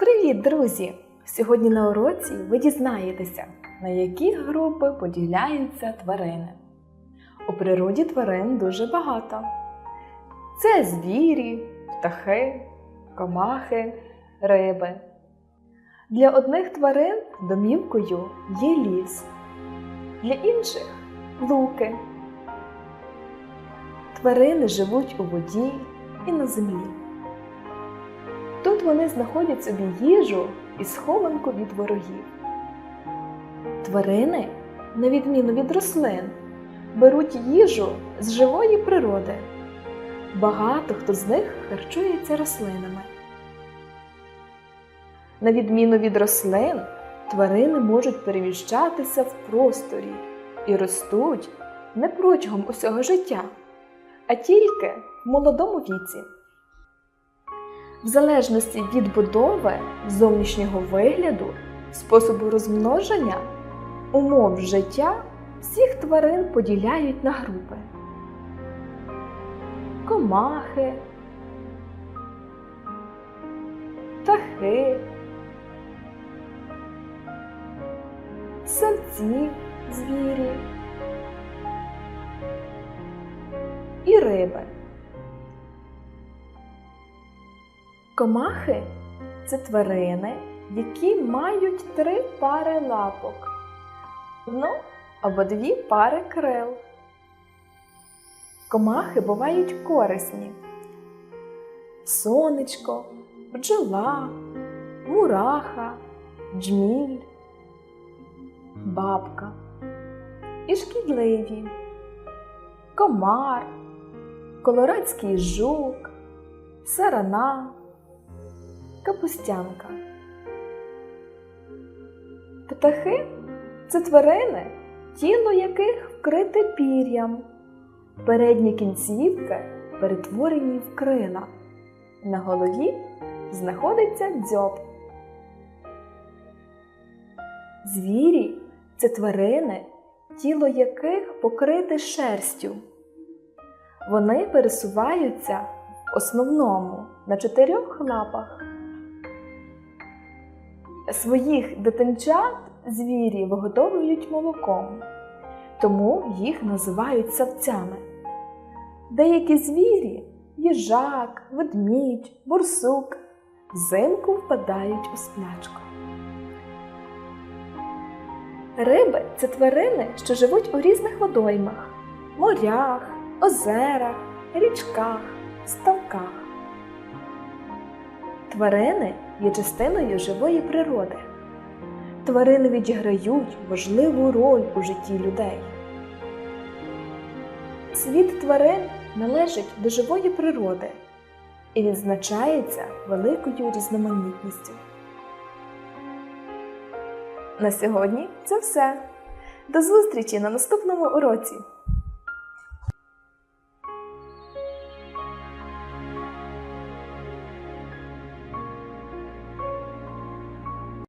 Привіт, друзі! Сьогодні на уроці ви дізнаєтеся, на які групи поділяються тварини. У природі тварин дуже багато. Це звірі, птахи, комахи, риби. Для одних тварин домівкою є ліс, для інших луки. Тварини живуть у воді і на землі. Тут вони знаходять собі їжу і схованку від ворогів. Тварини, на відміну від рослин, беруть їжу з живої природи. Багато хто з них харчується рослинами. На відміну від рослин, тварини можуть переміщатися в просторі і ростуть не протягом усього життя, а тільки в молодому віці. В залежності від будови, зовнішнього вигляду, способу розмноження, умов життя всіх тварин поділяють на групи. Комахи, птахи, самці звірі і риби. Комахи це тварини, які мають три пари лапок, одну або дві пари крил. Комахи бувають корисні. Сонечко, бджола, мураха, джміль, бабка і шкідливі, комар, колорадський жук, сарана капустянка. Птахи це тварини, тіло яких вкрите пір'ям, передні кінцівки перетворені в крила. На голові знаходиться дзьоб. Звірі це тварини, тіло яких покрите шерстю. Вони пересуваються в основному на чотирьох лапах. Своїх дитинчат звірі виготовлюють молоком, тому їх називають савцями. Деякі звірі їжак, ведмідь, бурсук взимку впадають у сплячку. Риби це тварини, що живуть у різних водоймах, морях, озерах, річках, ставках. Тварини є частиною живої природи. Тварини відіграють важливу роль у житті людей. Світ тварин належить до живої природи і відзначається великою різноманітністю. На сьогодні це все. До зустрічі на наступному уроці!